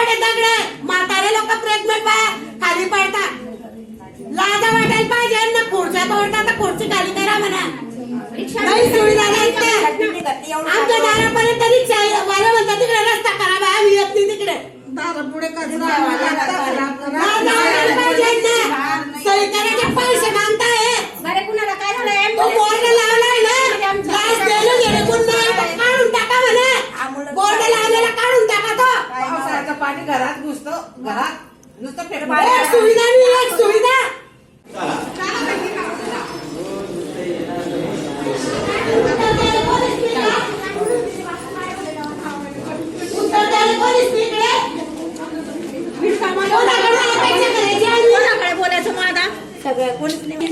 का प्रेग्नेंट बाया. खाली पडता लाजा वाटायला पाहिजे. ना खुर्च्या तोडता तर खुर्ची खाली करा म्हणा. नाही सुविधा त्या. आमच्या दारापर्यंत रिक्षा आहे. वाला म्हणतात तिकडे रस्ता करा बाया आम्ही येत नाही तिकडे. दारापुढे कचरा लाजा वाटायला पाहिजे ना. सही करायचे पैसे मागताय बरे कुणाला काय झालं तो बोर्ड लावलाय ना लाच द्यायला गेले पुन्हा तर काढून टाका म्हणे बोर्ड लावलेला काढून टाका तो पावसाळ्याचं पाणी घरात घुसतो घरात नुसतं फेरफार सुविधा नाही एक सुविधा. द्यायला कोणीच नाही.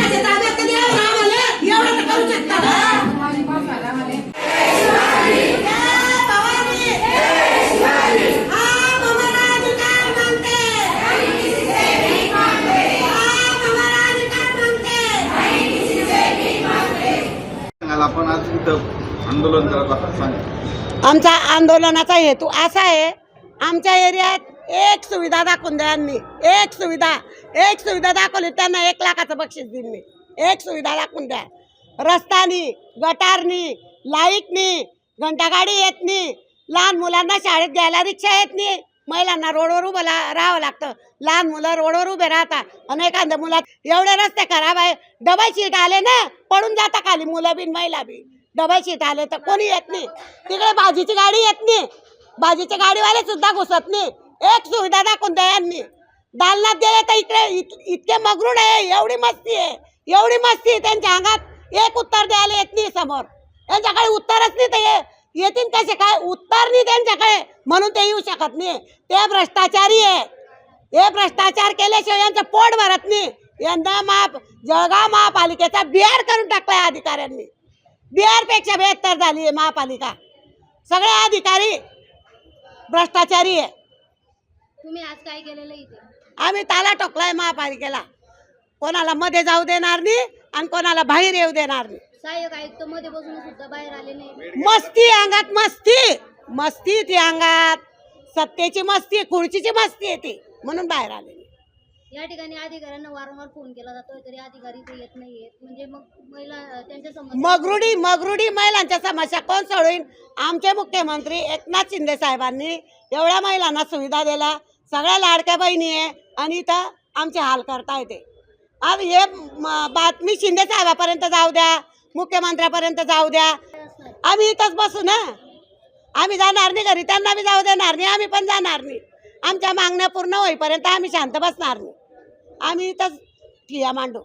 पोलिसाच्या ताब्यात कधी यावं आम्हाला? एवढं तर करू शकता ना? जय भवानी! हम हमारा अधिकार मांगते हम हमारा अधिकार मांगते सांगाल आपण आज इथं आंदोलन करत आहात सांगा आमचा आंदोलनाचा हेतू असा आहे आमच्या एरियात एक सुविधा दाखवून द्या यांनी. एक सुविधा. एक सुविधा दाखवली त्यांना एक लाखाचं बक्षीस देईन मी. एक सुविधा दाखवून द्या. रस्तानी गटारनी लाईटनी घंटागाडी येत नाही लहान मुलांना शाळेत घ्यायला रिक्षा येत नाही महिलांना रोडवर उभं ला- राहावं लागतं. लहान मुलं रोडवर उभे राहतात. आणि एखाद्या मुलात एवढे रस्ते खराब आहे डबल सीट आले ना पडून जाता खाली. मुलं बीन महिला बी डबल सीट आले तर कोणी येत नाही. तिकडे भाजीची गाडी येत नाही. भाजीचे गाडीवाले सुद्धा घुसत नाही. एक सुविधा दाखवून द्या यांनी? दालनात गेले तर इकडे इत- इतके मगरूड आहे एवढी मस्ती आहे एवढी मस्ती आहे त्यांच्या अंगात. एक उत्तर द्यायला येत नाही समोर. त्यांच्याकडे उत्तरच नाही तर येतील कसे? काय उत्तर नाही त्यांच्याकडे? म्हणून ते येऊ शकत नाही. ते भ्रष्टाचारी आहे. हे भ्रष्टाचार केल्याशिवाय यांचं पोट भरत नाही. यंदा माप जळगाव महापालिकेचा बिहार करून टाकलाय अधिकाऱ्यांनी. बिहारपेक्षा बेहत्तर झाली आहे महापालिका. सगळे अधिकारी भ्रष्टाचारी आहे. तुम्ही आज काय केलेलं इथे? आम्ही ताला टोकलाय महापालिकेला. कोणाला मध्ये जाऊ देणार नाही आणि कोणाला बाहेर येऊ देणार नाही. सहाय्यक आयुक्त मध्ये बसून सुद्धा बाहेर आले नाही मस्ती अंगात मस्ती. मस्ती ती अंगात. सत्तेची मस्ती खुर्चीची मस्ती आहे ती. म्हणून बाहेर आले या ठिकाणी अधिकाऱ्यांना वारंवार फोन केला जातोय तरी अधिकारी ते येत नाहीयेत. म्हणजे मग महिला त्यांच्या समस्या मगरुडी मगरुडी महिलांच्या समस्या कोण सोडवीन? आमचे मुख्यमंत्री एकनाथ शिंदे साहेबांनी एवढ्या महिलांना सुविधा दिल्या. सगळ्या लाडक्या बहिणी आहे आणि इथं आमचे हाल करता येते. अब हे म- बातमी शिंदे साहेबापर्यंत जाऊ द्या मुख्यमंत्र्यापर्यंत जाऊ द्या. आम्ही इथंच बसू ना. आम्ही जाणार नाही घरी त्यांना बी जाऊ देणार नाही आम्ही पण जाणार नाही. आमच्या मागण्या पूर्ण होईपर्यंत आम्ही शांत बसणार नाही. आम्ही इथंच ठिया मांडू.